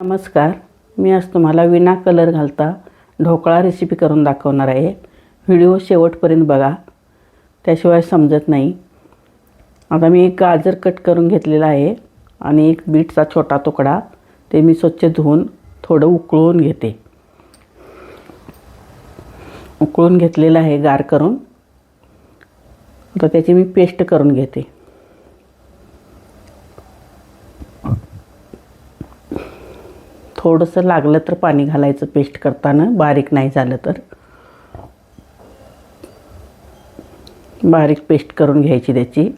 नमस्कार. मी आज तुम्हाला विना कलर घालता ढोकळा रेसिपी करून दाखवणार आहे. व्हिडिओ शेवटपर्यंत बघा. त्याशिवाय समजत नाही. आता मी एक गाजर कट करून घेतलेला आहे आणि एक बीटचा छोटा तुकडा. ते मी स्वच्छ धुवून थोडं उकळून घेते. उकळून घेतलेलं आहे गार करून. आता त्याची मी पेस्ट करून घेते. थोडंसं लागलं तर पाणी घालायचं पेस्ट करताना. बारीक नाही झालं तर. बारीक पेस्ट करून घ्यायची त्याची.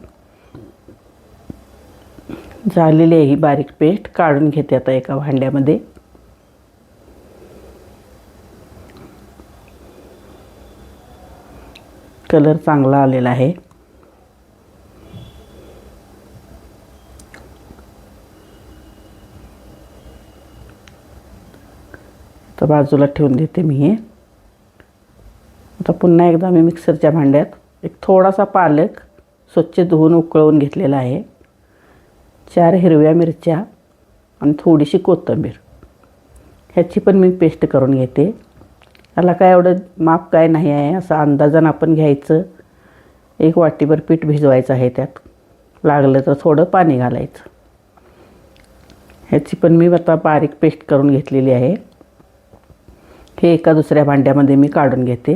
झालेली आहे ही बारीक पेस्ट काढून घेते आता एका भांड्यामध्ये. कलर चांगला आलेला आहे. बाजूला ठेवून देते मी हे. आता पुन्हा एकदा मी मिक्सरच्या भांड्यात एक थोडासा पालक स्वच्छ धुवून उकळवून घेतलेला आहे. चार हिरव्या मिरच्या आणि थोडीशी कोथिंबीर. ह्याची पण मी पेस्ट करून घेते. याला काय एवढं माप काय नाही आहे असं अंदाजानं आपण घ्यायचं. एक वाटीभर पीठ भिजवायचं आहे त्यात. लागलं तर थोडं पाणी घालायचं. ह्याची पण मी आता बारीक पेस्ट करून घेतलेली आहे. हे एका दुसऱ्या भांड्यामध्ये मी काढून घेते.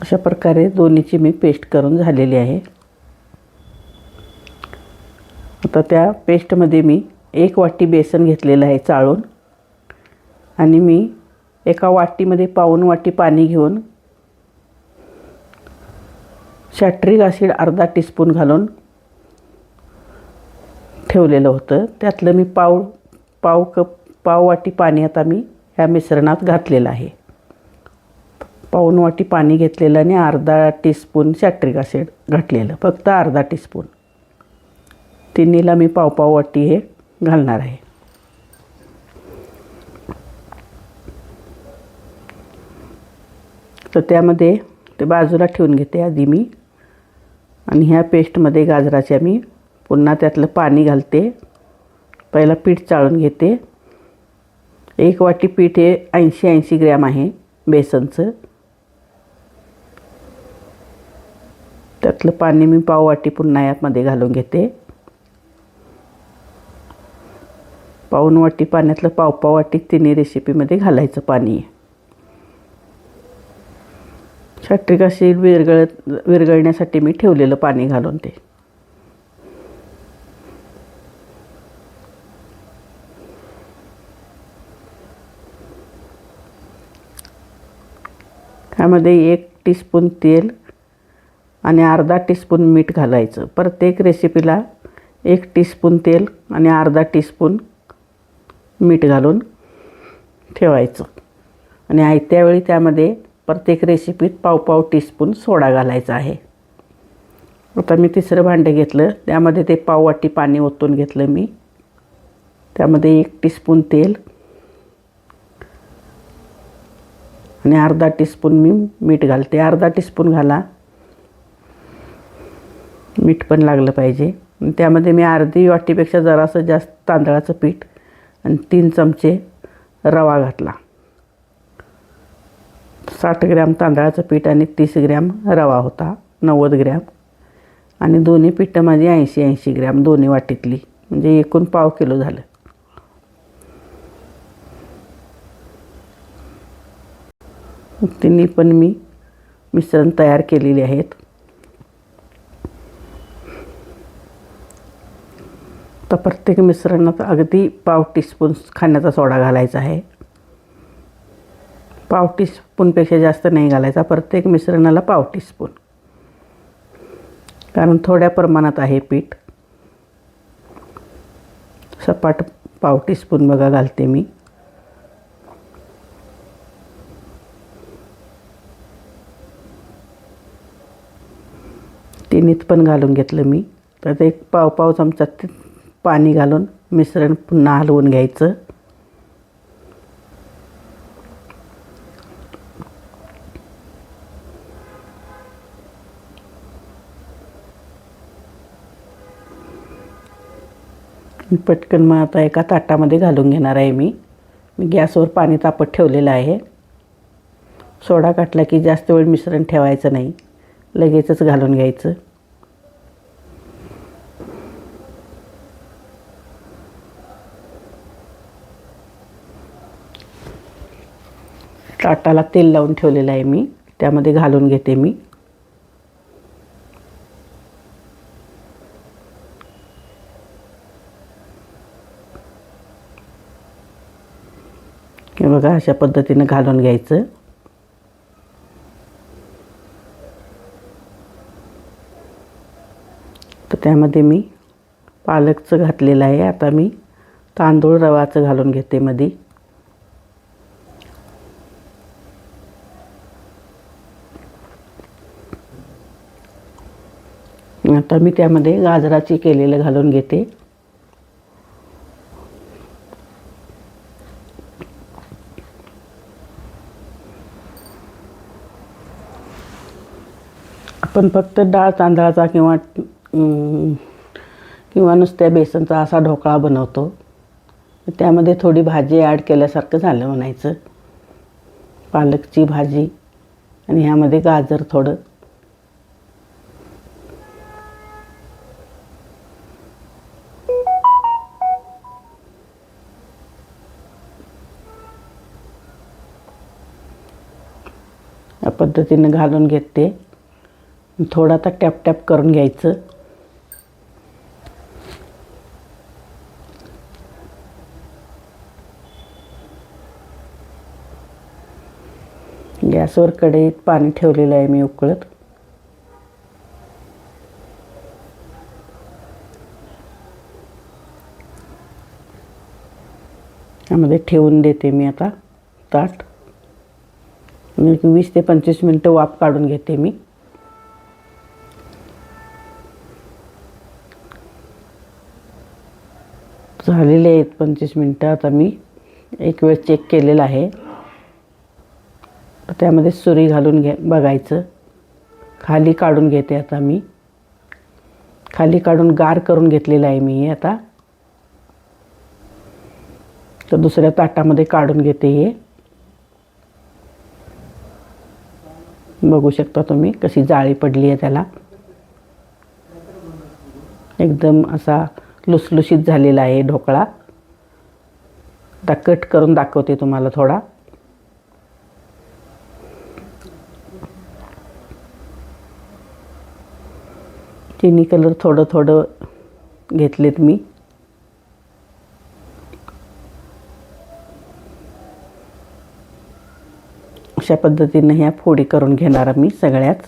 अशा प्रकारे दोन्हीची मी पेस्ट करून झालेली आहे. आता त्या पेस्टमध्ये मी एक वाटी बेसन घेतलेलं आहे चाळून आणि मी एका वाटीमध्ये पाऊन वाटी पाणी घेऊन शॅट्रिक ॲसिड अर्धा टीस्पून घालून ठेवलेलं होतं. त्यातलं मी पाव पाव कप पाव वाटी पाणी आता मी ह्या मिश्रणात घातलेलं आहे. पाऊन वाटी पाणी घेतलेलं आणि अर्धा टीस्पून सॅट्रिक ॲसिड घातलेलं. फक्त अर्धा टीस्पून. तिन्हीला मी पाव पाव वाटी हे घालणार आहे. तर त्यामध्ये ते बाजूला ठेवून घेते आधी मी. आणि ह्या पेस्टमध्ये गाजराच्या मी पुन्हा त्यातलं पाणी घालते. पहिला पीठ चाळून घेते. एक वाटी पीठ हे ऐंशी ऐंशी ग्रॅम आहे बेसनचं. त्यातलं पाणी मी पाव वाटी पुन्हा यातमध्ये घालून घेते. पाऊन वाटी पाण्यातलं पाव पाव वाटी तिन्ही रेसिपीमध्ये घालायचं पाणी. सॅट्रिक काशी विरगळत विरघळण्यासाठी मी ठेवलेलं पाणी घालून ते. ह्यामध्ये एक टीस्पून तेल आणि अर्धा टीस्पून मीठ घालायचं. प्रत्येक रेसिपीला एक टीस्पून तेल आणि अर्धा टीस्पून मीठ घालून ठेवायचं. आणि आयत्या वेळी त्यामध्ये प्रत्येक रेसिपीत पाव पाव टीस्पून सोडा घालायचा आहे. आता मी तिसरं भांडं घेतलं. त्यामध्ये ते पाववाटी पाणी ओतून घेतलं मी. त्यामध्ये एक टीस्पून तेल आणि अर्धा टीस्पून मी मीठ घालते. अर्धा टीस्पून घाला. मीठ पण लागलं पाहिजे. त्यामध्ये मी अर्धी वाटीपेक्षा जरासं जास्त तांदळाचं पीठ आणि तीन चमचे रवा घातला. साठ ग्रॅम तांदळाचं पीठ आणि तीस ग्रॅम रवा होता. नव्वद ग्रॅम. आणि दोन्ही पिठं माझी ऐंशी ऐंशी ग्रॅम दोन्ही वाटीतली. म्हणजे एकूण पाव किलो झालं. तिन्ही पण मी मिश्रण तयार केलेली आहेत. तर प्रत्येक मिश्रणात अगदी पाव टीस्पून खाण्याचा सोडा घालायचा आहे. पाव टीस्पूनपेक्षा जास्त नाही घालायचा प्रत्येक मिश्रणाला पाव टीस्पून कारण थोड्या प्रमाणात आहे पीठ. सपाट पाव टीस्पून बघा घालते मी. तिन्हीत पण घालून घेतलं मी. तर एक पाव पाव चमचा पाणी घालून मिश्रण पुन्हा हलवून घ्यायचं. पटकन मग आता एका ताटामध्ये घालून घेणार आहे मी. मी गॅसवर पाणी तापत ठेवलेलं आहे. सोडा काटला की जास्त वेळ मिश्रण ठेवायचं नाही. लगेचच घालून घ्यायचं. ताटाला तेल लावून ठेवलेलं आहे मी. त्यामध्ये घालून घेते मी. हे बघा अशा पद्धतीनं घालून घ्यायचं. त्यामध्ये मी पालकचं घातलेलं आहे. आता मी तांदूळ रवाचं घालून घेते मध्ये आता मी त्यामध्ये गाजराची केलेलं घालून घेते. आपण फक्त डाळ तांदळाचा किंवा किंवा नुसत्या बेसनचा असा ढोकळा बनवतो. त्यामध्ये थोडी भाजी ॲड केल्यासारखं झालं म्हणायचं. पालकची भाजी आणि ह्यामध्ये गाजर थोडं. या पद्धतीनं घालून घेते. थोडा आता टॅप टॅप करून घ्यायचं. गॅसवर कढईत पाणी ठेवलेलं आहे मी उकळत. त्यामध्ये ठेवून देते मी आता ताट. वीस ते पंचवीस मिनटं वाफ काढून घेते मी. झालेले आहेत पंचवीस मिनटं आता मी एक वेळ चेक केलेलं आहे. त्यामध्ये सुरी घालून घे बघायचं. खाली काढून घेते आता मी. खाली काढून गार करून घेतलेलं आहे मी हे आता. तर दुसऱ्या ताटामध्ये काढून घेते हे. बघू शकता तुम्ही कशी जाळी पडली आहे त्याला. एकदम असा लुसलुशीत झालेला आहे ढोकळा. आता कट करून दाखवते तुम्हाला थोडा. चिनी कलर थोडं थोडं घेतलेत मी. अशा पद्धतीनं ह्या फोडी करून घेणार मी सगळ्याच.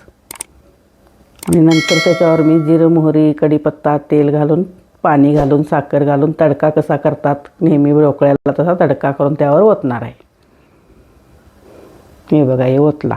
आणि नंतर त्याच्यावर मी जिरं मोहरी कढीपत्ता तेल घालून पाणी घालून साखर घालून तडका कसा करतात नेहमी ढोकळ्याला तसा तडका करून त्यावर ओतणार आहे. हे बघा हे ओतला.